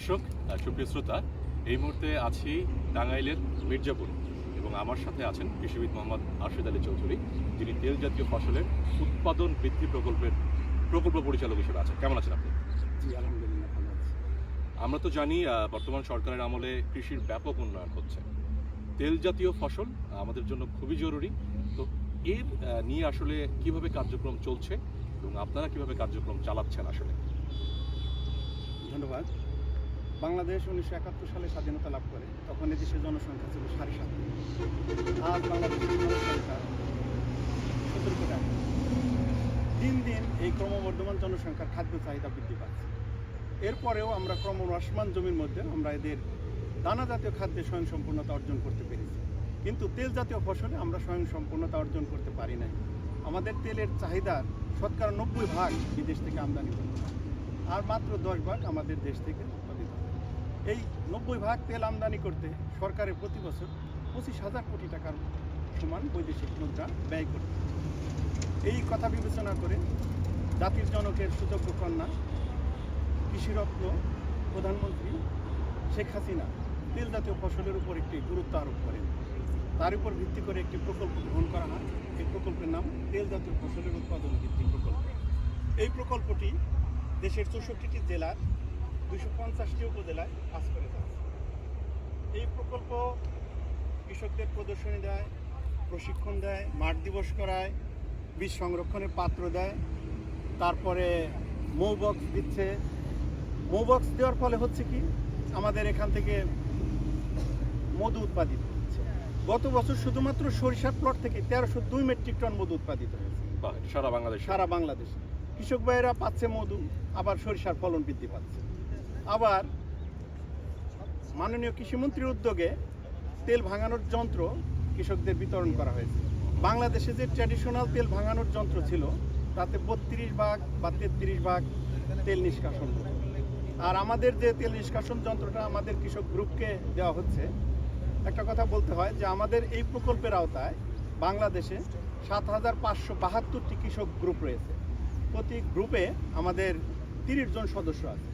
দর্শক সুপ্রিয় শ্রোতা এই মুহূর্তে আছি টাঙ্গাইলের মির্জাপুর এবং আমার সাথে আছেন কৃষিবিদ মোহাম্মদ আরশেদ আলী চৌধুরী যিনি তেল জাতীয় ফসলের উৎপাদন বৃদ্ধি প্রকল্পের প্রকল্প পরিচালক হিসেবে আছেন। কেমন আছেন আপনি? জি আলহামদুলিল্লাহ ভালো আছি। আমরা তো জানি বর্তমান সরকারের আমলে কৃষির ব্যাপক উন্নয়ন হচ্ছে। তেল জাতীয় ফসল আমাদের জন্য খুবই জরুরি। তো এর নিয়ে আসলে কীভাবে কার্যক্রম চলছে এবং আপনারা কীভাবে কার্যক্রম চালাচ্ছেন আসলে? ধন্যবাদ। বাংলাদেশ উনিশশো একাত্তর সালে স্বাধীনতা লাভ করে, তখন এদেশের জনসংখ্যা ছিল সাড়ে সাত। আজ বাংলাদেশের জনসংখ্যা সতেরো কোটি। দিন দিন এই ক্রমবর্ধমান জনসংখ্যার খাদ্য চাহিদা বৃদ্ধি পাচ্ছে এরপরেও আমরা ক্রমহ্রাসমান জমির মধ্যে আমরা এদের দানা জাতীয় খাদ্যে স্বয়ংসম্পূর্ণতা অর্জন করতে পেরেছি কিন্তু তেল জাতীয় ফসলে আমরা স্বয়ংসম্পূর্ণতা অর্জন করতে পারি নাই আমাদের তেলের চাহিদার শতকরা নব্বই ভাগ বিদেশ থেকে আমদানি করতে আর মাত্র দশ ভাগ আমাদের দেশ থেকে এই নব্বই ভাগ তেল আমদানি করতে সরকারের প্রতি বছর পঁচিশ হাজার কোটি টাকার সমান বৈদেশিক মুদ্রা ব্যয় হয়। এই কথা বিবেচনা করে জাতির জনকের সুযোগ্য কন্যা, কৃষিরত্ন প্রধানমন্ত্রী শেখ হাসিনা তেল জাতীয় ফসলের উপর একটি গুরুত্ব আরোপ করেন। তার উপর ভিত্তি করে একটি প্রকল্প গ্রহণ করা হয়। এই প্রকল্পের নাম তেল জাতীয় ফসলের উৎপাদন ভিত্তিক প্রকল্প। এই প্রকল্পটি দেশের চৌষট্টিটি জেলার দুশো পঞ্চাশটি উপজেলায় কাজ করে যাচ্ছে। এই প্রকল্প কৃষকদের প্রদর্শনী দেয় প্রশিক্ষণ দেয় মাঠ দিবস করায় বীজ সংরক্ষণের পাত্র দেয় তারপরে মৌবক্স দিচ্ছে। মৌবক্স দেওয়ার ফলে হচ্ছে কি আমাদের এখান থেকে মধু উৎপাদিত হচ্ছে। গত বছর শুধুমাত্র সরিষার প্লট থেকে তেরোশো দুই মেট্রিক টন মধু উৎপাদিত হয়েছে। সারা বাংলাদেশ। সারা বাংলাদেশ। কৃষক ভাইয়েরা পাচ্ছে মধু আবার সরিষার ফলন বৃদ্ধি পাচ্ছে। আবার মাননীয় কৃষিমন্ত্রীর উদ্যোগে তেল ভাঙানোর যন্ত্র কৃষকদের বিতরণ করা হয়েছে। বাংলাদেশে যে ট্র্যাডিশনাল তেল ভাঙানোর যন্ত্র ছিল, তাতে বত্রিশ ভাগ বা তেত্রিশ ভাগ তেল নিষ্কাশন। আর আমাদের যে তেল নিষ্কাশন যন্ত্রটা আমাদের কৃষক গ্রুপকে দেওয়া হচ্ছে, একটা কথা বলতে হয় যে আমাদের এই প্রকল্পের আওতায় বাংলাদেশে সাত হাজার পাঁচশো বাহাত্তরটি কৃষক গ্রুপ রয়েছে। প্রতি গ্রুপে আমাদের তিরিশ জন সদস্য আছে।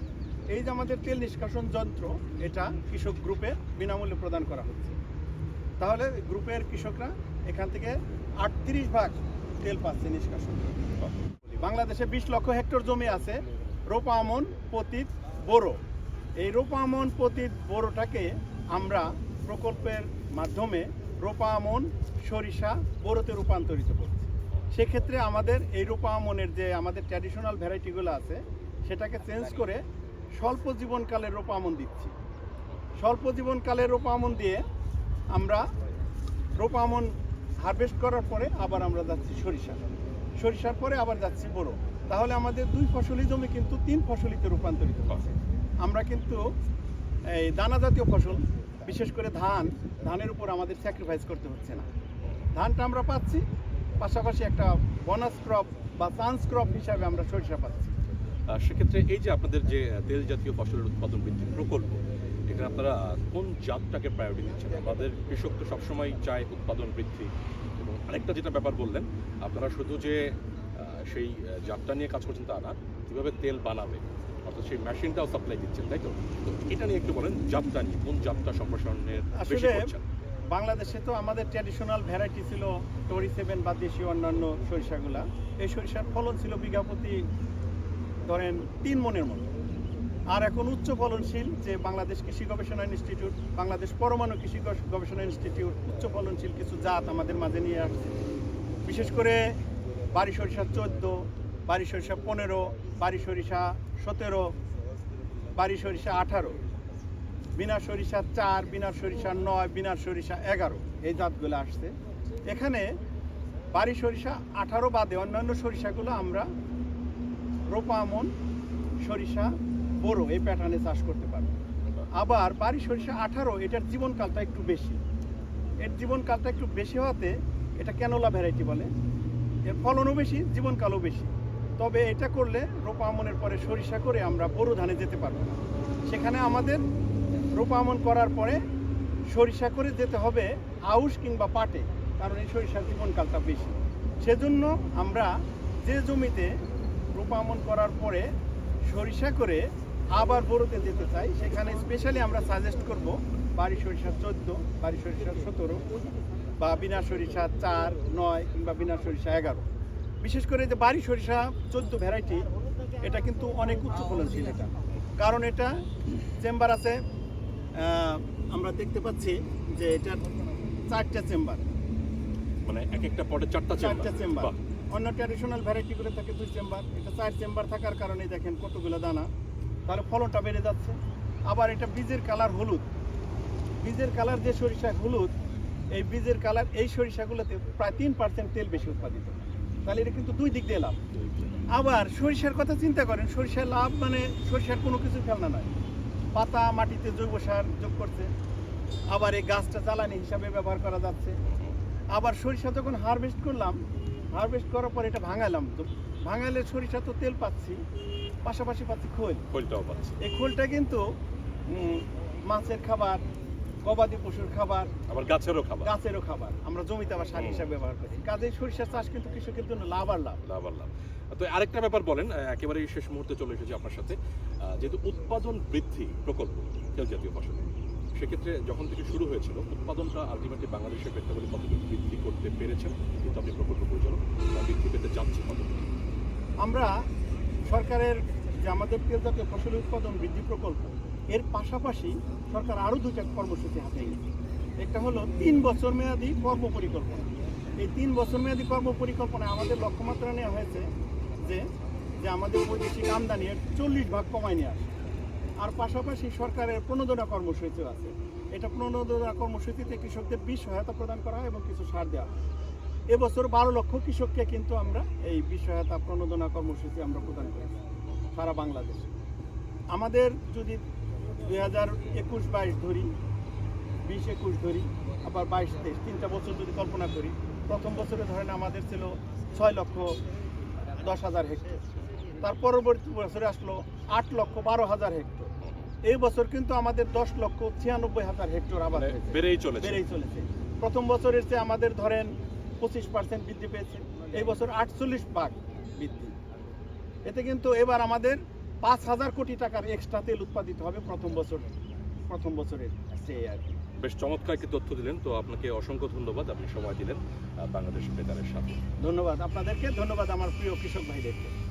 এই যে আমাদের তেল নিষ্কাশন যন্ত্র, এটা কৃষক গ্রুপে বিনামূল্যে প্রদান করা হচ্ছে। তাহলে গ্রুপের কৃষকরা এখান থেকে আটত্রিশ ভাগ তেল পাচ্ছে নিষ্কাশন। বাংলাদেশে বিশ লক্ষ হেক্টর জমি আছে। রোপা আমন, পতিত, বোরো। এই রোপা আমন, পতিত, বোরোটাকে আমরা প্রকল্পের মাধ্যমে রোপা আমন, সরিষা, বোরোতে রূপান্তরিত করছি। সেক্ষেত্রে আমাদের এই রোপা আমনের যে আমাদের ট্র্যাডিশনাল ভ্যারাইটিগুলো আছে, সেটাকে চেঞ্জ করে স্বল্প জীবনকালে রোপা আমন দিচ্ছি। স্বল্প জীবনকালে রোপা আমন দিয়ে আমরা রোপা আমন হারভেস্ট করার পরে আবার আমরা যাচ্ছি সরিষা সরিষার পরে আবার যাচ্ছি বড়ো তাহলে আমাদের দুই ফসলি জমি কিন্তু তিন ফসলিতে রূপান্তরিত হচ্ছে। আমরা কিন্তু এই দানা জাতীয় ফসল, বিশেষ করে ধান, ধানের উপর আমাদের স্যাক্রিফাইস করতে হচ্ছে না। ধানটা আমরা পাচ্ছি, পাশাপাশি একটা বোনাস ক্রপ বা চান্স ক্রপ হিসাবে আমরা সরিষা পাচ্ছি। সেক্ষেত্রে এই যে আপনাদের যে তেল জাতীয় ফসলের উৎপাদন বৃদ্ধির প্রকল্প এখানে আপনারা কোন জাতটাকে প্রায়োরিটি দিচ্ছেন? আমাদের কৃষক তো সবসময় চায় উৎপাদন বৃদ্ধি। এবং আরেকটা যেটা ব্যাপার বললেন আপনারা শুধু যে সেই জাতটা নিয়ে কাজ করছেন তা না কীভাবে তেল বানাবে? অর্থাৎ সেই মেশিনটাও সাপ্লাই দিচ্ছেন তাই তো? তো এটা নিয়ে একটু বলেন জাতটা নিয়ে কোন জাতটা সম্প্রসারণের বেশি আসলে করছেন? বাংলাদেশে তো আমাদের ট্র্যাডিশনাল ভ্যারাইটি ছিল টোরি সেভেন বা দেশীয় অন্যান্য সরিষাগুলা। এই সরিষার ফলন ছিল বিঘা প্রতি ধরেন তিন মনের মতো। আর এখন উচ্চ ফলনশীল যে বাংলাদেশ কৃষি গবেষণা ইনস্টিটিউট, বাংলাদেশ পরমাণু কৃষি গবেষণা ইনস্টিটিউট, উচ্চ ফলনশীল কিছু জাত আমাদের মাঝে নিয়ে আসছে। বিশেষ করে বাড়ি সরিষা চোদ্দ বাড়ি সরিষা পনেরো বাড়ি সরিষা সতেরো বাড়ি সরিষা আঠারো, বিনা সরিষা চার, বিনা সরিষা নয়, বিনা সরিষা এগারো এই জাতগুলো আসছে। এখানে বাড়ি সরিষা আঠারো বাদে অন্যান্য সরিষাগুলো আমরা রোপা আমন, সরিষা বড়ো এই প্যাটার্নে চাষ করতে পারব। আবার বাড়ি সরিষা আঠারো, এটার জীবনকালটা একটু বেশি। এর জীবনকালটা একটু বেশি হওয়াতে এটা ক্যানোলা ভ্যারাইটি বলে? এর ফলনও বেশি, জীবনকালও বেশি। তবে এটা করলে রোপা আমনের পরে সরিষা করে আমরা বড় ধানে যেতে পারব না। সেখানে আমাদের রোপা আমন করার পরে সরিষা করে যেতে হবে আউশ কিংবা পাটে, কারণ এই সরিষার জীবনকালটা বেশি। সেজন্য আমরা যে জমিতে রোপা আমন করার পরে সরিষা করে আবার বড়তে যেতে চাই। সেখানে স্পেশালি আমরা সাজেস্ট করব বাড়ি সরিষা চোদ্দ বাড়ি সরিষা সতেরো বা বিনা সরিষা চার নয় কিংবা বিনা সরিষা এগারো। বিশেষ করে যে বাড়ি সরিষা চোদ্দ ভ্যারাইটি এটা কিন্তু অনেক উচ্চ ফলনশীল এটা। কারণ এটা চেম্বার আছে আমরা দেখতে পাচ্ছি যে এটার চারটা চেম্বার। মানে এক একটা পটে চারটা চারটা চেম্বার। অন্য ট্র্যাডিশনাল ভ্যারাইটি করে থাকে দুই চেম্বার এটা চার চেম্বার থাকার কারণে দেখেন কতগুলো দানা। তাহলে ফলনটা বেড়ে যাচ্ছে। আবার এটা বীজের কালার হলুদ। বীজের কালার যে সরিষা হলুদ, এই বীজের কালার এই সরিষাগুলোতে প্রায় তিন পার্সেন্ট তেল বেশি উৎপাদিত। তাহলে এটা কিন্তু দুই দিক দিয়ে লাভ। আবার সরিষার কথা চিন্তা করেন, সরিষার লাভ মানে সরিষার কোনো কিছু ফেলনা নয়। পাতা মাটিতে জৈব সার যোগ করছে। আবার এই গাছটা জ্বালানি হিসাবে ব্যবহার করা যাচ্ছে। আবার সরিষা যখন হারভেস্ট করলাম হারভেস্ট করার পর এটা ভাঙালাম তো। ভাঙালে সরিষা তো তেল পাচ্ছি পাশাপাশি পাচ্ছি খোল। খোলটাও পাচ্ছে। এই খোলটা কিন্তু মাছের খাবার গবাদি পশুর খাবার আবার গাছেরও খাবার। গাছেরও খাবার। আমরা জমিতে আবার সার হিসাবে ব্যবহার করি কাজেই সরিষা চাষ কিন্তু কৃষকের জন্য লাভ আর লাভ লাভ আর লাভ তো আরেকটা ব্যাপার বলেন একেবারে শেষ মুহূর্তে চলে এসেছি আপনার সাথে। যেহেতু উৎপাদন বৃদ্ধি প্রকল্প তেল জাতীয় ফসল। সেক্ষেত্রে যখন থেকে শুরু হয়েছিল, উৎপাদনটা আলটিমেটলি বাংলাদেশের প্রেক্ষাপটে কতটুকু বৃদ্ধি করতে পেরেছেন কিন্তু আপনি প্রকল্প পরিচালক বৃদ্ধি পেতে যাচ্ছে আমরা সরকারের যে আমাদের তেল জাতীয় ফসলের উৎপাদন বৃদ্ধি প্রকল্প, এর পাশাপাশি সরকার আরও দুইটা কর্মসূচি হাতে নিয়েছে। একটা হলো তিন বছর মেয়াদী কর্ম পরিকল্পনা। এই তিন বছর মেয়াদী কর্ম পরিকল্পনায় আমাদের লক্ষ্যমাত্রা নেওয়া হয়েছে যে যে আমাদের বৈদেশিক আমদানির চল্লিশ ভাগ কমায় নিয়ে আসে। আর পাশাপাশি সরকারের প্রণোদনা কর্মসূচিও আছে। এটা প্রণোদনা কর্মসূচিতে কৃষকদের বিষ সহায়তা প্রদান করা হয় এবং কিছু সার দেওয়া হয়। এবছর বারো লক্ষ কৃষককে কিন্তু আমরা এই বিষ সহায়তা প্রণোদনা কর্মসূচি আমরা প্রদান করেছি সারা বাংলাদেশে। আমাদের যদি দুই হাজার একুশ বাইশ ধরি, বিশ একুশ ধরি, আবার বাইশ তেইশ, তিনটা বছর যদি কল্পনা করি, প্রথম বছরে ধরেন আমাদের ছিল ছয় লক্ষ দশ হাজার হেক্টর। তার পরবর্তী বছরে আসলো আট লক্ষ বারো হাজার হেক্টর। এই বছর কিন্তু আমাদের দশ লক্ষ ছিয়ানব্বই হাজার হেক্টর আবাদ মানে বেড়েই চলেছে। বেড়েই চলেছে। প্রথম বছরের চেয়ে আমাদের ধরেন পঁচিশ পার্সেন্ট বৃদ্ধি পেয়েছে। এই বছর আটচল্লিশ ভাগ বৃদ্ধি। এতে কিন্তু এবার আমাদের পাঁচ হাজার কোটি টাকার এক্সট্রা তেল উৎপাদিত হবে প্রথম বছর। প্রথম বছরের চেয়ে আর কি। বেশ চমৎকার একটি তথ্য দিলেন। তো আপনাকে অসংখ্য ধন্যবাদ। আপনি সময় দিলেন বাংলাদেশ বেতারের সাথে। ধন্যবাদ আপনাদেরকে। ধন্যবাদ আমার প্রিয় কৃষক ভাইদেরকে।